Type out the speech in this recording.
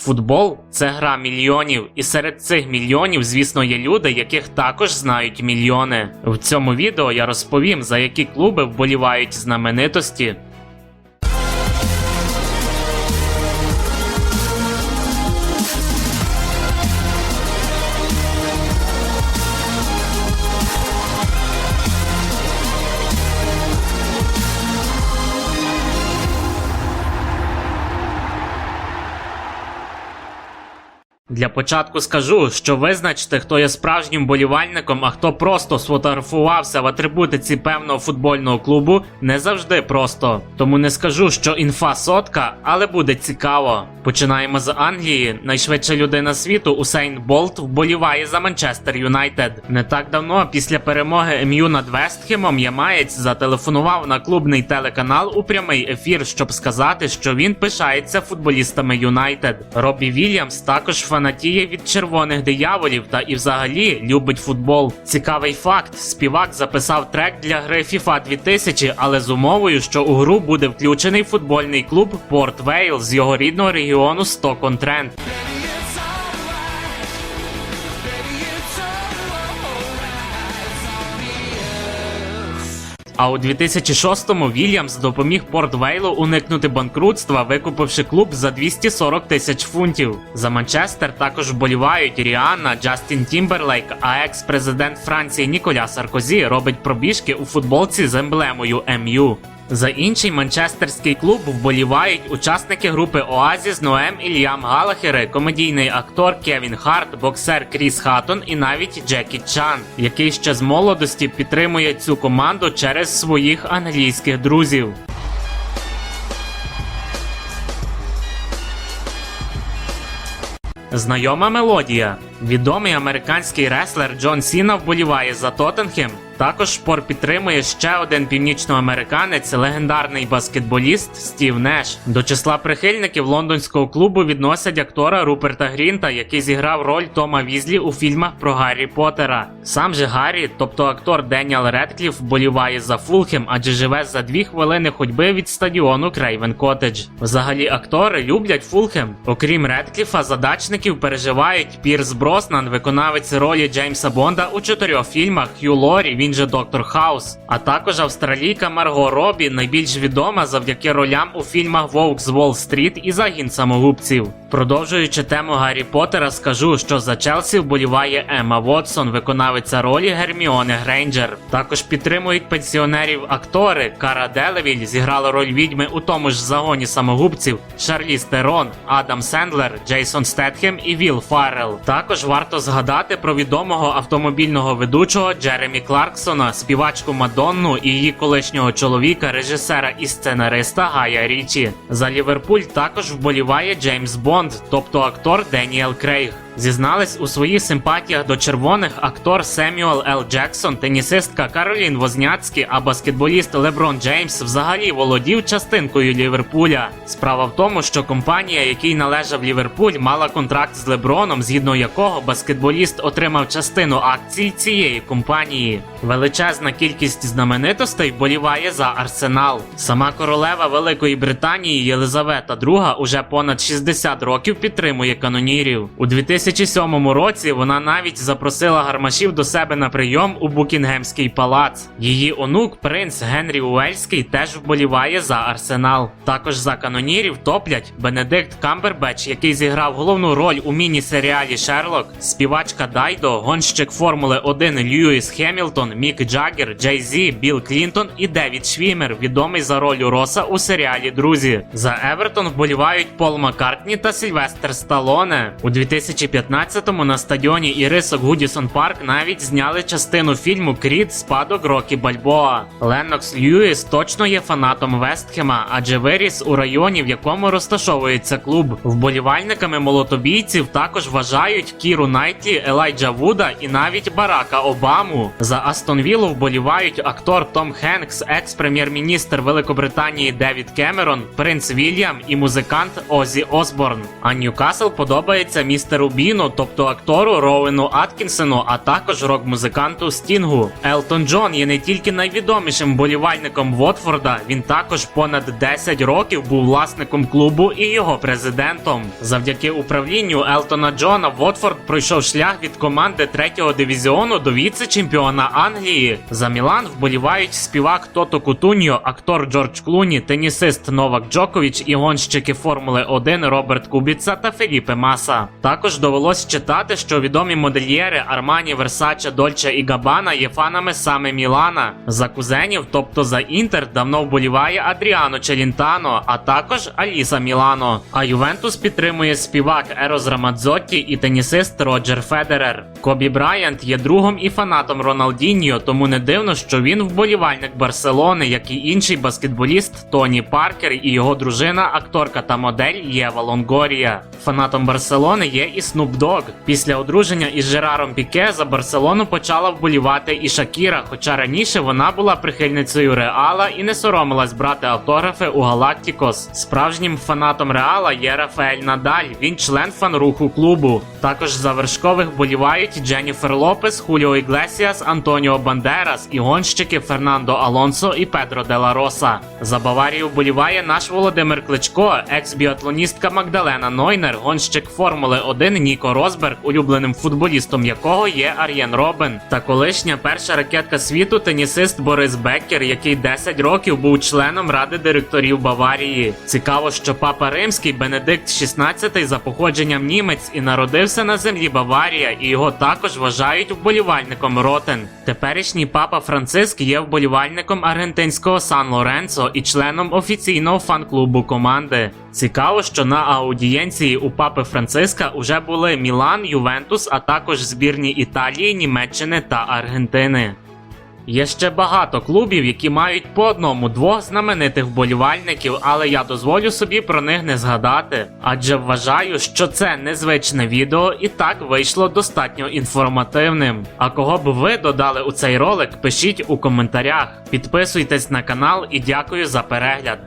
Футбол це гра мільйонів, і серед цих мільйонів, звісно, є люди, яких також знають мільйони. В цьому відео я розповім, за які клуби вболівають знаменитості. Для початку скажу, що визначити, хто є справжнім болівальником, а хто просто сфотографувався в атрибутиці певного футбольного клубу, не завжди просто. Тому не скажу, що інфа сотка, але буде цікаво. Починаємо з Англії. Найшвидша людина світу Усейн Болт вболіває за Манчестер Юнайтед. Не так давно, після перемоги МЮ над Вестхемом, Ямаєць зателефонував на клубний телеканал у прямий ефір, щоб сказати, що він пишається футболістами Юнайтед. Робі Вільямс також фанатіє від червоних дияволів та і взагалі любить футбол. Цікавий факт: співак записав трек для гри FIFA 2000, але з умовою, що у гру буде включений футбольний клуб Порт Вейл з його рідного регіону Сток-он-Трент. А у 2006-му Вільямс допоміг Порт Вейлу уникнути банкрутства, викупивши клуб за 240 тисяч фунтів. За Манчестер також вболівають Ріанна, Джастін Тімберлейк, а екс-президент Франції Ніколя Саркозі робить пробіжки у футболці з емблемою МЮ. За інший манчестерський клуб вболівають учасники групи Оазіс Ноем і Ліам Галахери, комедійний актор Кевін Харт, боксер Кріс Хаттон і навіть Джекі Чан, який ще з молодості підтримує цю команду через своїх англійських друзів. Знайома мелодія. Відомий американський реслер Джон Сіна вболіває за Тоттенхем. Також шпор підтримує ще один північноамериканець, легендарний баскетболіст Стів Неш. До числа прихильників лондонського клубу відносять актора Руперта Грінта, який зіграв роль Тома Візлі у фільмах про Гаррі Поттера. Сам же Гаррі, тобто актор Деніел Редкліф, вболіває за Фулхем, адже живе за дві хвилини ходьби від стадіону Крейвен Коттедж. Взагалі актори люблять Фулхем. Окрім Редкліфа, задачників переживають Пірс Броснан, виконавець ролі Джеймса Бонда у чотирьох фільмах Хью Лорі, він же Доктор Хаус, а також австралійка Марго Робі, найбільш відома завдяки ролям у фільмах Вовк з Уолл-стріт і Загін самогубців. Продовжуючи тему Гаррі Поттера, скажу, що за Челсі вболіває Емма Вотсон, виконавиця ролі Герміони Грейнджер. Також підтримують пенсіонерів актори. Кара Делевіль зіграла роль відьми у тому ж загоні самогубців. Шарліз Терон, Адам Сендлер, Джейсон Стетхем і Віл Фаррелл. Також варто згадати про відомого автомобільного ведучого Джеремі Кларксона, співачку Мадонну і її колишнього чоловіка, режисера і сценариста Гая Річі. За Ліверпуль також вболіває Джеймс Бонд, тобто актор Деніел Крейг. Зізнались у своїх симпатіях до червоних актор Семюел Л. Джексон, тенісистка Каролін Возняцькі, а баскетболіст Леброн Джеймс взагалі володів частинкою Ліверпуля. Справа в тому, що компанія, якій належав Ліверпуль, мала контракт з Леброном, згідно якого баскетболіст отримав частину акцій цієї компанії. Величезна кількість знаменитостей вболіває за Арсенал. Сама королева Великої Британії Єлизавета II уже понад 60 років підтримує канонірів. У 2007 році вона навіть запросила гармашів до себе на прийом у Букінгемський палац. Її онук, принц Генрі Уельський, теж вболіває за Арсенал. Також за канонірів топлять Бенедикт Камбербеч, який зіграв головну роль у міні-серіалі Шерлок, співачка Дайдо, гонщик Формули 1 Льюіс Хемілтон, Мік Джаггер, Джей Зі, Білл Клінтон і Девід Швімер, відомий за роль Роса у серіалі Друзі. За Евертон вболівають Пол Маккартні та Сільвестр Сталоне. У 2015-му на стадіоні Ірисок Гудісон Парк навіть зняли частину фільму Крід Спадок Рокі Бальбоа. Леннокс Льюіс точно є фанатом Вестхема, адже виріс у районі, в якому розташовується клуб. Вболівальниками молотобійців також вважають Кіру Найтлі, Елайджа Вуда і навіть Барака Обаму. За Астон Віллу вболівають актор Том Хенкс, екс-прем'єр-міністр Великобританії Девід Кемерон, принц Вільям і музикант Озі Осборн. А Ньюкасл подобається містеру Біну, тобто актору Роуену Аткінсону, а також рок-музиканту Стінгу. Елтон Джон є не тільки найвідомішим болівальником Вотфорда, він також понад 10 років був власником клубу і його президентом. Завдяки управлінню Елтона Джона Вотфорд пройшов шлях від команди третього дивізіону до віце-чемпіона Англії. За Мілан вболівають співак Тото Кутуньо, актор Джордж Клуні, тенісист Новак Джокович і гонщики Формули 1 Роберт Кубіца та Феліпе Маса. Також довелось читати, що відомі модельєри Армані, Версаче, Дольче і Габана є фанами саме Мілана. За кузенів, тобто за Інтер, давно вболіває Адріано Челінтано, а також Аліса Мілано. А Ювентус підтримує співак Ерос Рамадзотті і тенісист Роджер Федерер. Кобі Брайант є другом і фанатом Роналдіньо, тому не дивно, що він вболівальник Барселони, як і інший баскетболіст Тоні Паркер і його дружина, акторка та модель Єва Лонгорія. Фанатом Барселони є і Snoop Dogg. Після одруження із Жераром Піке за Барселону почала вболівати і Шакіра, хоча раніше вона була прихильницею Реала і не соромилась брати автографи у Галактікос. Справжнім фанатом Реала є Рафаель Надаль. Він член фан-руху клубу. Також за вершкових вболівають Дженніфер Лопес, Хуліо Іглесіас, Антоніо Бандерас і гонщики Фернандо Алонсо і Педро де ла Роса. За Баварію вболіває наш Володимир Кличко, екс-біатлоністка Магдалена Нойнер, гонщик Формули 1 Ніко Росберг, улюбленим футболістом якого є Ар'єн Робен, та колишня перша ракетка світу тенісист Борис Беккер, який 10 років був членом ради директорів Баварії. Цікаво, що папа римський Бенедикт XVI за походженням німець і народився на землі Баварія, і його також вважають вболівальником Ротен. Теперішній папа Франциск є вболівальником аргентинського Сан Лоренцо і членом офіційного фан-клубу команди. Цікаво, що на аудієнції у папи Франциска уже були Мілан, Ювентус, а також збірні Італії, Німеччини та Аргентини. Є ще багато клубів, які мають по одному-двох знаменитих вболівальників, але я дозволю собі про них не згадати, адже вважаю, що це незвичне відео і так вийшло достатньо інформативним. А кого б ви додали у цей ролик, пишіть у коментарях. Підписуйтесь на канал і дякую за перегляд.